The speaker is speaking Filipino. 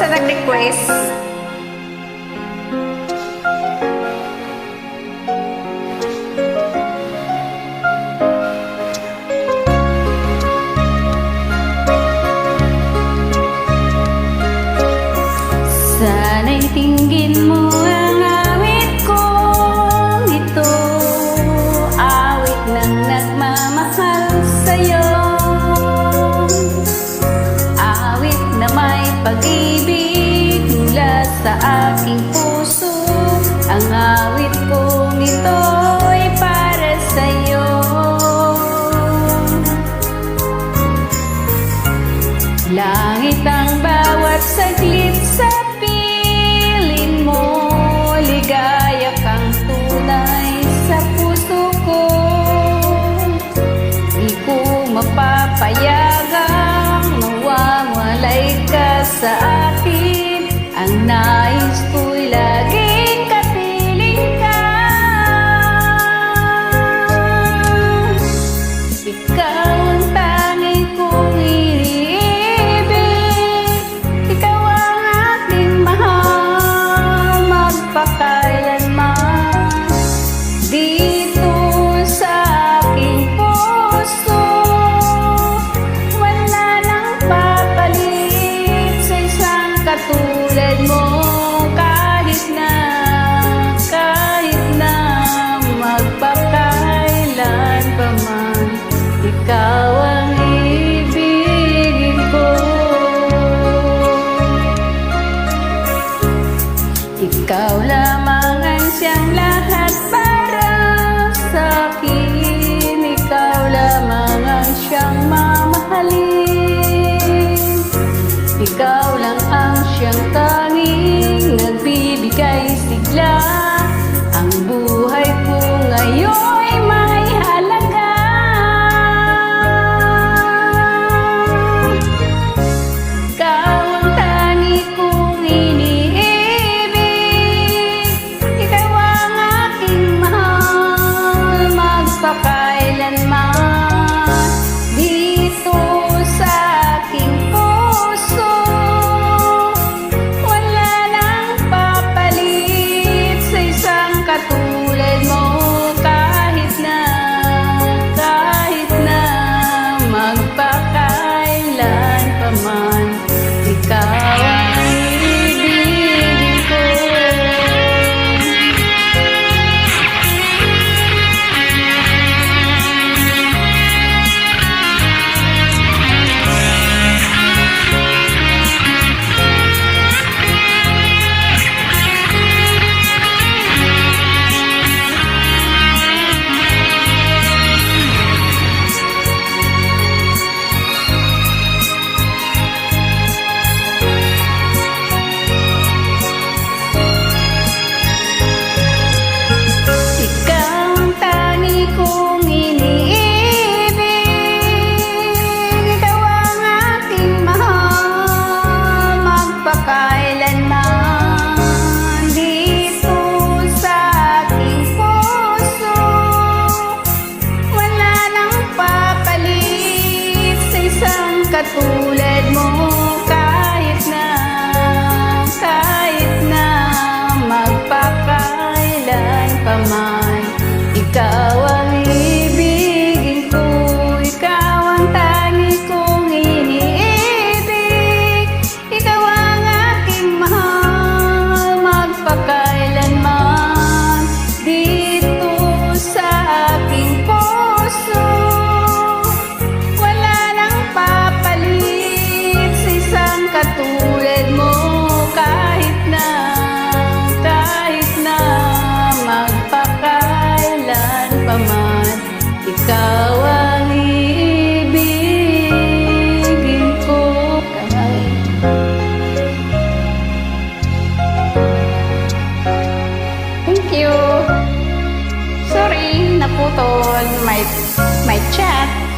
sa nag-request. Sana'y tinggin mo ang awit ko ito Awit ng nagmamahal sa'yo Awit na may pag-ibig Langit ang bawat saglit sa piling mo Ligaya kang tunay sa puso ko. Di ko mapapayagang mawawalay ka sa akin. Ang nais ko'y laging kapiling fuck bigla Ang buhay ko ngayon. tulad mo kahit na kahit na magpakailan pa man ikaw ang putol, may, may chat,